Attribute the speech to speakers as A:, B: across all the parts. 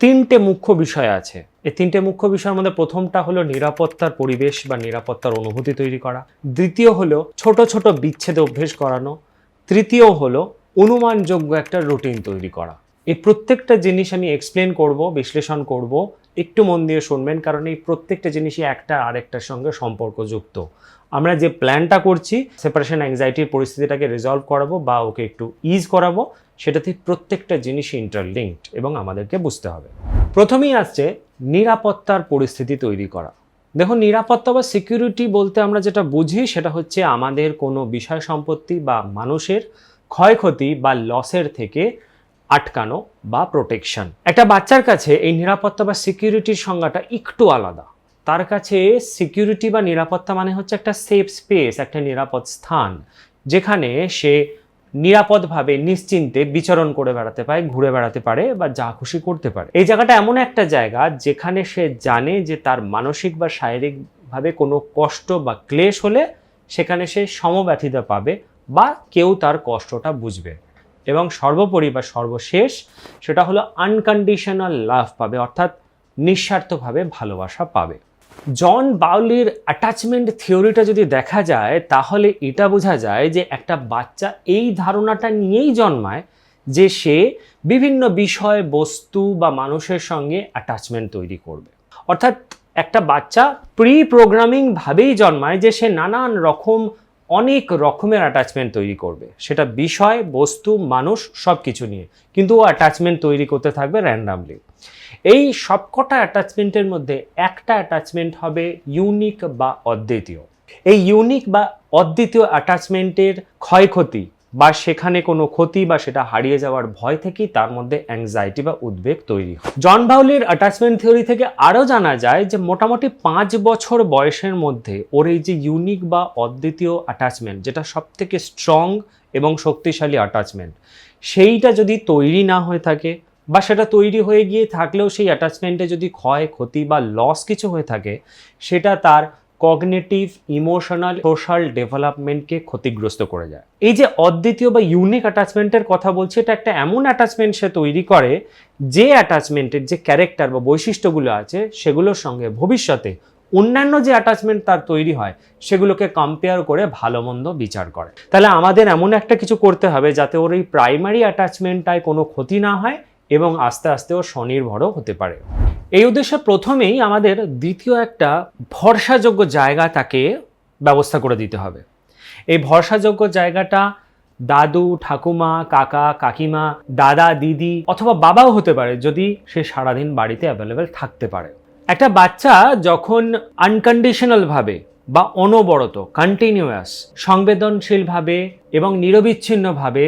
A: তিনটে মুখ্য বিষয় আছে। এই তিনটে মুখ্য বিষয়ের মধ্যে প্রথমটা হলো নিরাপত্তার পরিবেশ বা নিরাপত্তার অনুভূতি তৈরি করা। দ্বিতীয় হলো ছোট ছোট বিচ্ছেদ অভ্যেস করানো। তৃতীয় হলো অনুমানযোগ্য একটা রুটিন তৈরি করা। এই প্রত্যেকটা জিনিস আমি এক্সপ্লেন করব, বিশ্লেষণ করব। একটু মন দিয়ে শুনবেন, কারণ এই প্রত্যেকটা জিনিসই একটা আরেকটার সঙ্গে সম্পর্কযুক্ত। আমরা যে প্ল্যানটা করছি সেপারেশন অ্যাংজাইটির পরিস্থিতিটাকে রিজলভ করাবো বা ওকে একটু ইজ করাবো, সেটাতে প্রত্যেকটা জিনিসই ইন্টারলিঙ্কড এবং আমাদেরকে বুঝতে হবে। প্রথমেই আসছে নিরাপত্তার পরিস্থিতি তৈরি করা। দেখুন, নিরাপত্তা বা সিকিউরিটি বলতে আমরা যেটা বুঝি, সেটা হচ্ছে আমাদের কোনো বিষয় সম্পত্তি বা মানুষের ক্ষয়ক্ষতি বা লসের থেকে আটকানো বা প্রোটেকশন একটা বাচ্চার কাছে এই নিরাপত্তা বা সিকিউরিটির সংজ্ঞাটা একটু আলাদা। তার কাছে সিকিউরিটি বা নিরাপত্তা মানে হচ্ছে একটা সেফ স্পেস একটা নিরাপদ স্থান, যেখানে সে নিরাপদভাবে, নিশ্চিন্তে বিচরণ করে বেড়াতে পারে, ঘুরে বেড়াতে পারে বা যা খুশি করতে পারে। এই জায়গাটা এমন একটা জায়গা যেখানে সে জানে যে তার মানসিক বা শারীরিকভাবে কোনো কষ্ট বা ক্লেশ হলে সেখানে সে সমব্যথিতা পাবে বা কেউ তার কষ্টটা বুঝবে। এবং সর্বোপরি বা সর্বশেষ সেটা হলো আনকন্ডিশনাল লাভ পাবে, অর্থাৎ নিঃস্বার্থভাবে ভালোবাসা পাবে। জন বাউলির অ্যাটাচমেন্ট থিওরিটা যদি দেখা যায়, তাহলে এটা বোঝা যায় যে একটা বাচ্চা এই ধারণাটা নিয়েই জন্মায় যে সে বিভিন্ন বিষয়, বস্তু বা মানুষের সঙ্গে অ্যাটাচমেন্ট তৈরি করবে। অর্থাৎ একটা বাচ্চা প্রি প্রোগ্রামিং ভাবেই জন্মায় যে সে নানান রকম অনেক রকমের অ্যাটাচমেন্ট তৈরি করবে। সেটা বিষয়, বস্তু, মানুষ সব কিছু নিয়ে। কিন্তু ও অ্যাটাচমেন্ট তৈরি করতে থাকবে র্যান্ডামলি এই সবকটা অ্যাটাচমেন্টের মধ্যে একটা অ্যাটাচমেন্ট হবে ইউনিক বা অদ্বিতীয়। এই ইউনিক বা অদ্বিতীয় অ্যাটাচমেন্টের ক্ষয়ক্ষতি বা সেখানে কোনো ক্ষতি বা সেটা হারিয়ে যাওয়ার ভয় থেকেই তার মধ্যে অ্যাংজাইটি বা উদ্বেগ তৈরি হয়। জন বাউলির অ্যাটাচমেন্ট থিওরি থেকে আরও জানা যায় যে মোটামুটি পাঁচ বছর বয়সের মধ্যে ওর এই যে ইউনিক বা অদ্বিতীয় অ্যাটাচমেন্ট যেটা সব থেকে স্ট্রং এবং শক্তিশালী অ্যাটাচমেন্ট সেইটা যদি তৈরি না হয়ে থাকে বা সেটা তৈরি হয়ে গিয়ে থাকলেও সেই অ্যাটাচমেন্টে যদি ক্ষয়, ক্ষতি বা লস কিছু হয়ে থাকে, সেটা তার কগনেটিভ, ইমোশনাল, সোশ্যাল ডেভেলপমেন্টকে ক্ষতিগ্রস্ত করে যায়। এই যে অদ্বিতীয় বা ইউনিক অ্যাটাচমেন্টের কথা বলছি, এটা একটা এমন অ্যাটাচমেন্ট সে তৈরি করে, যে অ্যাটাচমেন্টের যে ক্যারেক্টার বা বৈশিষ্ট্যগুলো আছে, সেগুলোর সঙ্গে ভবিষ্যতে অন্যান্য যে অ্যাটাচমেন্ট তার তৈরি হয়, সেগুলোকে কম্পেয়ার করে ভালো মন্দ বিচার করে। তাহলে আমাদের এমন একটা কিছু করতে হবে, যাতে ওর এই প্রাইমারি অ্যাটাচমেন্টটায় কোনো ক্ষতি না হয় এবং আস্তে আস্তে ও স্বনির্ভরও হতে পারে। এই উদ্দেশ্যে প্রথমেই আমাদের দ্বিতীয় একটা ভরসাযোগ্য জায়গা তাকে ব্যবস্থা করে দিতে হবে। এই ভরসাযোগ্য জায়গাটা দাদু, ঠাকুমা, কাকা, কাকিমা, দাদা, দিদি অথবা বাবাও হতে পারে যদি সে সারাদিন বাড়িতে অ্যাভেলেবেল থাকতে পারে। একটা বাচ্চা যখন আনকন্ডিশনালভাবে বা অনবরত কন্টিনিউয়াস সংবেদনশীলভাবে এবং নিরবিচ্ছিন্নভাবে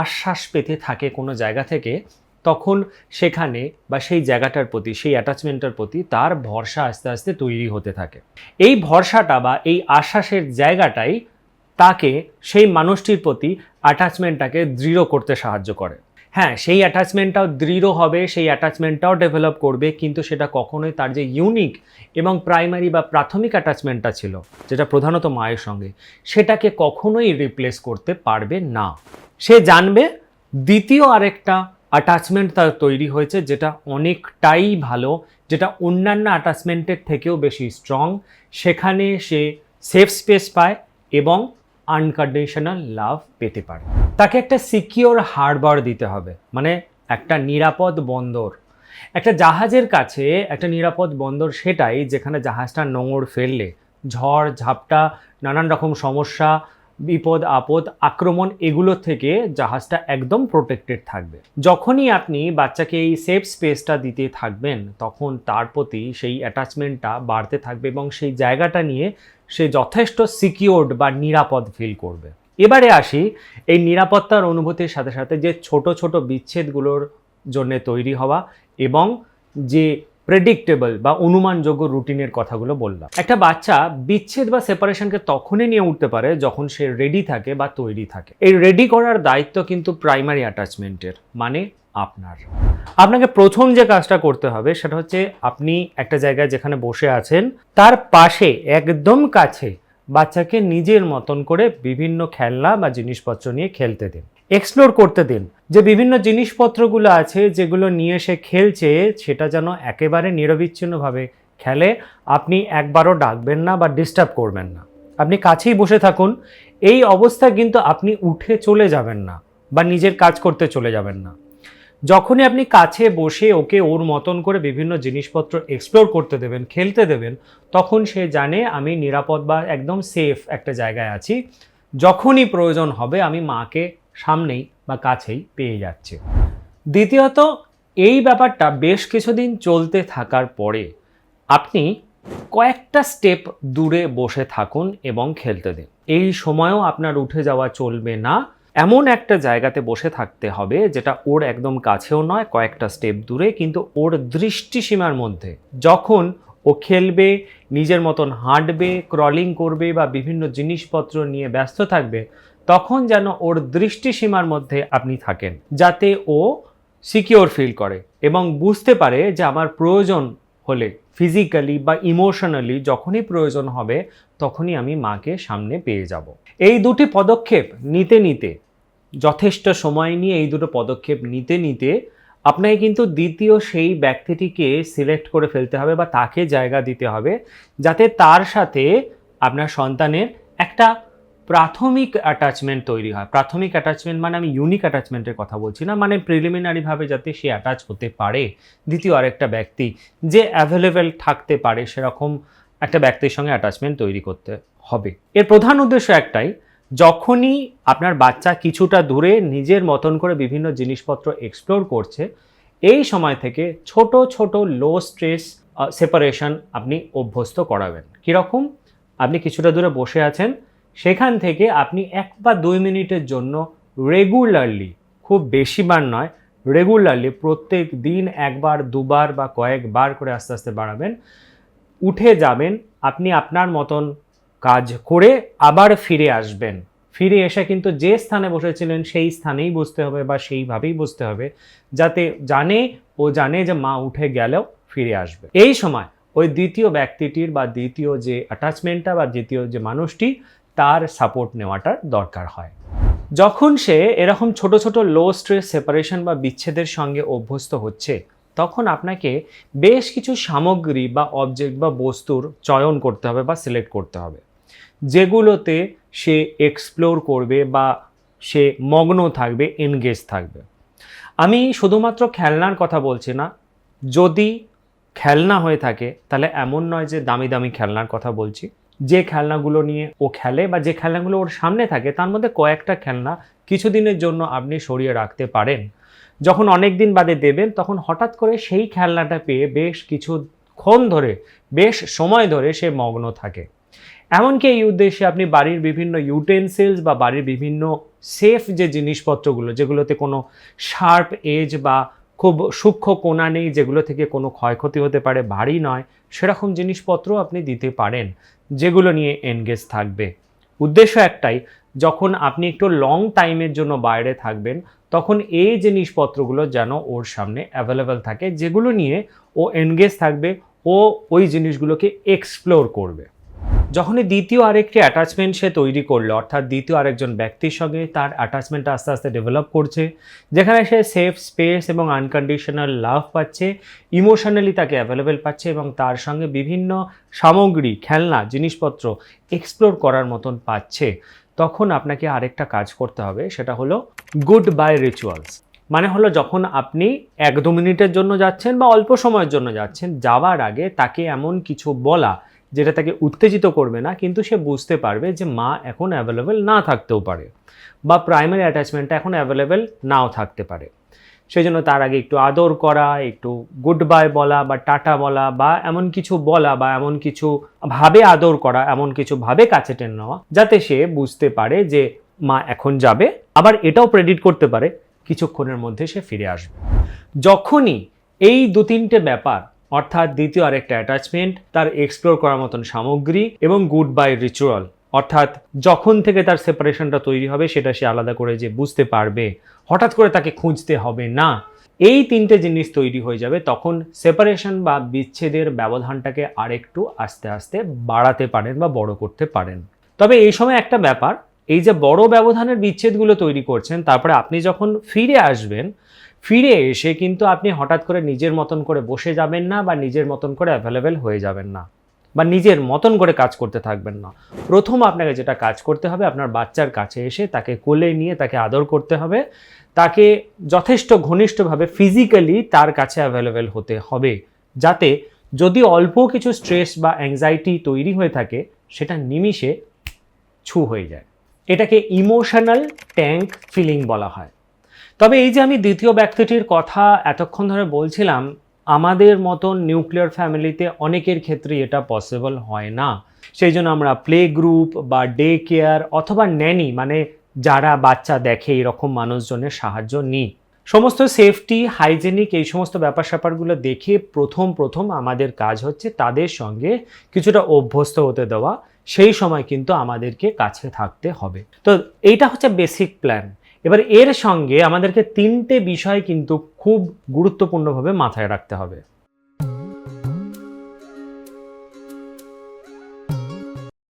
A: আশ্বাস পেতে থাকে কোনো জায়গা থেকে তখন সেখানে বা সেই জায়গাটার প্রতি, সেই অ্যাটাচমেন্টের প্রতি তার ভরসা আস্তে আস্তে তৈরি হতে থাকে। এই ভরসাটা বা এই আশ্বাসের জায়গাটাই তাকে, সেই মানুষটির প্রতি অ্যাটাচমেন্টটাকে দৃঢ় করতে সাহায্য করে। হ্যাঁ সেই অ্যাটাচমেন্টটাও দৃঢ় হবে, সেই অ্যাটাচমেন্টটাও ডেভেলপ করবে, কিন্তু সেটা কখনোই তার যে ইউনিক এবং প্রাইমারি বা প্রাথমিক অ্যাটাচমেন্টটা ছিল, যেটা প্রধানত মায়ের সঙ্গে, সেটাকে কখনোই রিপ্লেস করতে পারবে না। সে জানবে, দ্বিতীয় আরেকটা অ্যাটাচমেন্ট তার তৈরি হয়েছে, যেটা অনেকটাই ভালো, যেটা অন্যান্য অ্যাটাচমেন্টের থেকেও বেশি স্ট্রং সেখানে সে সেফ স্পেস পায় এবং আনকন্ডিশনাল লাভ পেতে পারে। তাকে একটা সিকিওর হারবার দিতে হবে মানে একটা নিরাপদ বন্দর। একটা জাহাজের কাছে একটা নিরাপদ বন্দর সেটাই যেখানে জাহাজটা নোঙর ফেললে, ঝড়, ঝাপটা, নানান রকম সমস্যা বিপদ, আপদ, আক্রমণ এগুলো থেকে জাহাজটা একদম প্রোটেক্টেড থাকবে। যখনই আপনি বাচ্চাকে এই সেফ স্পেসটা দিতে থাকবেন, তখন তার প্রতি সেই অ্যাটাচমেন্টটা বাড়তে থাকবে এবং সেই জায়গাটা নিয়ে সে যথেষ্ট সিকিওর্ড বা নিরাপদ ফিল করবে। এবারে আসি এই নিরাপত্তার অনুভূতির সাথে সাথে যে ছোট ছোট বিচ্ছেদগুলোর জন্য তৈরি হওয়া এবং যে প্রেডিক্টেবল বা অনুমানযোগ্য রুটিনের কথাগুলো বললাম। একটা বাচ্চা বিচ্ছেদ বা সেপারেশনকে তখনই নিয়ে উঠতে পারে যখন সে রেডি থাকে বা তৈরি থাকে। এই রেডি করার দায়িত্ব কিন্তু প্রাইমারি অ্যাটাচমেন্টের মানে আপনার। আপনাকে প্রথম যে কাজটা করতে হবে সেটা হচ্ছে আপনি একটা জায়গায় যেখানে বসে আছেন, তার পাশে, একদম কাছে, বাচ্চাকে নিজের মতন করে বিভিন্ন খেলনা বা জিনিসপত্র নিয়ে খেলতে দিন। এক্সপ্লোর করতে দিন। যে বিভিন্ন জিনিসপত্রগুলো আছে যেগুলো নিয়ে সে খেলছে, সেটা যেন একেবারে নিরবিচ্ছিন্নভাবে খেলে। আপনি একবারও ডাকবেন না বা ডিস্টার্ব করবেন না। আপনি কাছেই বসে থাকুন। এই অবস্থা কিন্তু আপনি উঠে চলে যাবেন না বা নিজের কাজ করতে চলে যাবেন না। যখনই আপনি কাছে বসে ওকে ওর মতন করে বিভিন্ন জিনিসপত্র এক্সপ্লোর করতে দেবেন, খেলতে দেবেন, তখন সে জানে আমি নিরাপদ বা একদম সেফ একটা জায়গায় আছি। যখনই প্রয়োজন হবে আমি মাকে সামনেই বা কাছেই পেয়ে যাচ্ছি। দ্বিতীয়ত, এই ব্যাপারটা বেশ কিছুদিন চলতে থাকার পরে আপনি কয়েকটা স্টেপ দূরে বসে থাকুন এবং খেলতে দিন। এই সময়ও আপনার উঠে যাওয়া চলবে না। এমন একটা জায়গাতে বসে থাকতে হবে যেটা ওর একদম কাছেও নয়, কয়েকটা স্টেপ দূরে, কিন্তু ওর দৃষ্টিসীমার মধ্যে। যখন ও খেলবে, নিজের মতন হাঁটবে ক্রলিং করবে বা বিভিন্ন জিনিসপত্র নিয়ে ব্যস্ত থাকবে তখন যেন ওর দৃষ্টিসীমার মধ্যে আপনি থাকেন, যাতে ও সিকিওর ফিল করে এবং বুঝতে পারে যে আমার প্রয়োজন হলে ফিজিক্যালি বা ইমোশনালি যখনই প্রয়োজন হবে, তখনই আমি মাকে সামনে পেয়ে যাব। এই দুটি পদক্ষেপ নিতে নিতে, যথেষ্ট সময় নিয়ে এই দুটো পদক্ষেপ নিতে নিতে আপনাকে কিন্তু দ্বিতীয় সেই ব্যক্তিটিকে সিলেক্ট করে ফেলতে হবে বা তাকে জায়গা দিতে হবে, যাতে তার সাথে আপনার সন্তানের একটা প্রাথমিক অ্যাটাচমেন্ট তৈরি হয়। প্রাথমিক অ্যাটাচমেন্ট মানে আমি ইউনিক অ্যাটাচমেন্টের কথা বলছি না মানে প্রিলিমিনারিভাবে যাতে সে অ্যাটাচ হতে পারে। দ্বিতীয় আরেকটা ব্যক্তি যে অ্যাভেলেবেল থাকতে পারে, সেরকম একটা ব্যক্তির সঙ্গে অ্যাটাচমেন্ট তৈরি করতে হবে। এর প্রধান উদ্দেশ্য একটাই, যখনই আপনার বাচ্চা কিছুটা দূরে নিজের মতন করে বিভিন্ন জিনিসপত্র এক্সপ্লোর করছে, এই সময় থেকে ছোট ছোট লো স্ট্রেস সেপারেশন আপনি অভ্যস্ত করাবেন। কীরকম? আপনি কিছুটা দূরে বসে আছেন সেখান থেকে আপনি এক বা দুই মিনিটের জন্য রেগুলারলি খুব বেশিবার নয় রেগুলারলি প্রত্যেক দিন একবার, দুবার বা কয়েকবার করে আস্তে আস্তে বাড়াবেন। উঠে যাবেন, আপনি আপনার মতন কাজ করে আবার ফিরে আসবেন। ফিরে এসে কিন্তু যে স্থানে বসেছিলেন সেই স্থানেই বসতে হবে বা সেইভাবেই বসতে হবে, যাতে জানে, ও জানে যে মা উঠে গেলেও ফিরে আসবে। এই সময় ওই দ্বিতীয় ব্যক্তিটির বা দ্বিতীয় যে অ্যাটাচমেন্টটা বা দ্বিতীয় যে মানুষটি তার সাপোর্ট নেওয়াটার দরকার হয়। যখন সে এরকম ছোট ছোট লো স্ট্রেস সেপারেশন বা বিচ্ছেদের সঙ্গে অভ্যস্ত হচ্ছে, তখন আপনাকে বেশ কিছু সামগ্রী বা অবজেক্ট বা বস্তুর চয়ন করতে হবে বা সিলেক্ট করতে হবে। যেগুলোতে সে এক্সপ্লোর করবে বা সে মগ্ন থাকবে এনগেজ থাকবে। আমি শুধুমাত্র খেলনার কথা বলছি না, যদি খেলনা হয়ে থাকে, তাহলে এমন নয় যে দামি দামি খেলনার কথা বলছি। যে খেলনাগুলো নিয়ে ও খেলে বা যে খেলনাগুলো ওর সামনে থাকে, তার মধ্যে কয়েকটা খেলনা কিছুদিনের জন্য আপনি সরিয়ে রাখতে পারেন। যখন অনেক দিন বাদে দেবেন, তখন হঠাৎ করে সেই খেলনাটা পেয়ে বেশ কিছুক্ষণ ধরে, বেশ সময় ধরে সে মগ্ন থাকে। এমনকি এই উদ্দেশ্যে আপনি বাড়ির বিভিন্ন ইউটেন্সিলস বা বাড়ির বিভিন্ন সেফ যে জিনিসপত্রগুলো, যেগুলোতে কোনো শার্প এজ বা খুব সূক্ষ্ম কোণা নেই যেগুলো থেকে কোনো ক্ষয়ক্ষতি হতে পারে, ভারী নয়, সেরকম জিনিসপত্র আপনি দিতে পারেন, যেগুলো নিয়ে এনগেজ থাকবে। উদ্দেশ্য একটাই, যখন আপনি একটু লং টাইমের জন্য বাইরে থাকবেন, তখন এই জিনিসপত্রগুলো যেন ওর সামনে অ্যাভেলেবেল থাকে, যেগুলো নিয়ে ও এনগেজ থাকবে, ও ওই জিনিসগুলোকে এক্সপ্লোর করবে। যখনই দ্বিতীয় আরেকটি অ্যাটাচমেন্ট সে তৈরি করল, অর্থাৎ দ্বিতীয় আরেকজন ব্যক্তির সঙ্গে তার অ্যাটাচমেন্টটা আস্তে আস্তে ডেভেলপ করছে, যেখানে সে সেফ স্পেস এবং আনকন্ডিশনাল লাভ পাচ্ছে ইমোশনালি তাকে অ্যাভেলেবেল পাচ্ছে এবং তার সঙ্গে বিভিন্ন সামগ্রী, খেলনা, জিনিসপত্র এক্সপ্লোর করার মতন পাচ্ছে। তখন আপনাকে আরেকটা কাজ করতে হবে, সেটা হলো গুড বাই রিচুয়ালস মানে হলো যখন আপনি এক দু মিনিটের জন্য যাচ্ছেন বা অল্প সময়ের জন্য যাচ্ছেন, যাওয়ার আগে তাকে এমন কিছু বলা যেটা তাকে উত্তেজিত করবে না, কিন্তু সে বুঝতে পারবে যে মা এখন অ্যাভেলেবেল না থাকতেও পারে বা প্রাইমারি অ্যাটাচমেন্টটা এখন অ্যাভেলেবেল নাও থাকতে পারে। সেই জন্য তার আগে একটু আদর করা, একটু গুড বাই বলা বা টাটা বলা বা এমন কিছু বলা বা এমন কিছু ভাবে আদর করা, এমন কিছু ভাবে কাছে টেনে নেওয়া যাতে সে বুঝতে পারে যে মা এখন যাবে, আবার এটাও প্রেডিট করতে পারে, কিছুক্ষণের মধ্যে সে ফিরে আসবে। যখনই এই দু তিনটে ব্যাপার অর্থাৎ দ্বিতীয় আরেকটা অ্যাটাচমেন্ট তার এক্সপ্লোর করার মতন সামগ্রী এবং গুড বাই রিচুয়াল অর্থাৎ যখন থেকে তার সেপারেশনটা তৈরি হবে সেটা সে আলাদা করে যে বুঝতে পারবে। হঠাৎ করে তাকে খুঁজতে হবে না। এই তিনটে জিনিস তৈরি হয়ে যাবে, তখন সেপারেশন বা বিচ্ছেদের ব্যবধানটাকে আরেকটু আস্তে আস্তে বাড়াতে পারেন বা বড় করতে পারেন। তবে এই সময় একটা ব্যাপার, এই যে বড় ব্যবধানের বিচ্ছেদগুলো তৈরি করছেন, তারপরে আপনি যখন ফিরে আসবেন ফিরে এসে কিন্তু আপনি হঠাৎ করে নিজের মতন করে বসে যাবেন না বা নিজের মতন করে অ্যাভেলেবেল হয়ে যাবেন না বা নিজের মতন করে কাজ করতে থাকবেন না। প্রথম আপনাকে যেটা কাজ করতে হবে, আপনার বাচ্চার কাছে এসে তাকে কোলে নিয়ে তাকে আদর করতে হবে। তাকে যথেষ্ট ঘনিষ্ঠভাবে ফিজিক্যালি তার কাছে অ্যাভেলেবেল হতে হবে। যাতে যদি অল্প কিছু স্ট্রেস বা অ্যাংজাইটি তৈরি হয়ে থাকে, সেটা নিমিষে ছু হয়ে যায়। এটাকে ইমোশনাল ট্যাঙ্ক ফিলিং বলা হয়। তবে এই যে আমি দ্বিতীয় ব্যক্তিটির কথা এতক্ষণ ধরে বলছিলাম, আমাদের মতন নিউক্লিয়ার ফ্যামিলিতে অনেকের ক্ষেত্রে এটা পসিবল হয় না। সেই জন্য আমরা প্লে গ্রুপ বা ডে কেয়ার অথবা ন্যানি মানে যারা বাচ্চা দেখে এরকম মানুষজনের সাহায্য নিই। সমস্ত সেফটি হাইজেনিক এই সমস্ত ব্যাপার স্যাপারগুলো দেখে প্রথম প্রথম আমাদের কাজ হচ্ছে তাদের সঙ্গে কিছুটা অভ্যস্ত হতে দেওয়া। সেই সময় কিন্তু আমাদেরকে কাছে থাকতে হবে। তো এইটা হচ্ছে বেসিক প্ল্যান এবার এর সঙ্গে আমাদেরকে তিনটে বিষয় কিন্তু খুব গুরুত্বপূর্ণভাবে মাথায় রাখতে হবে।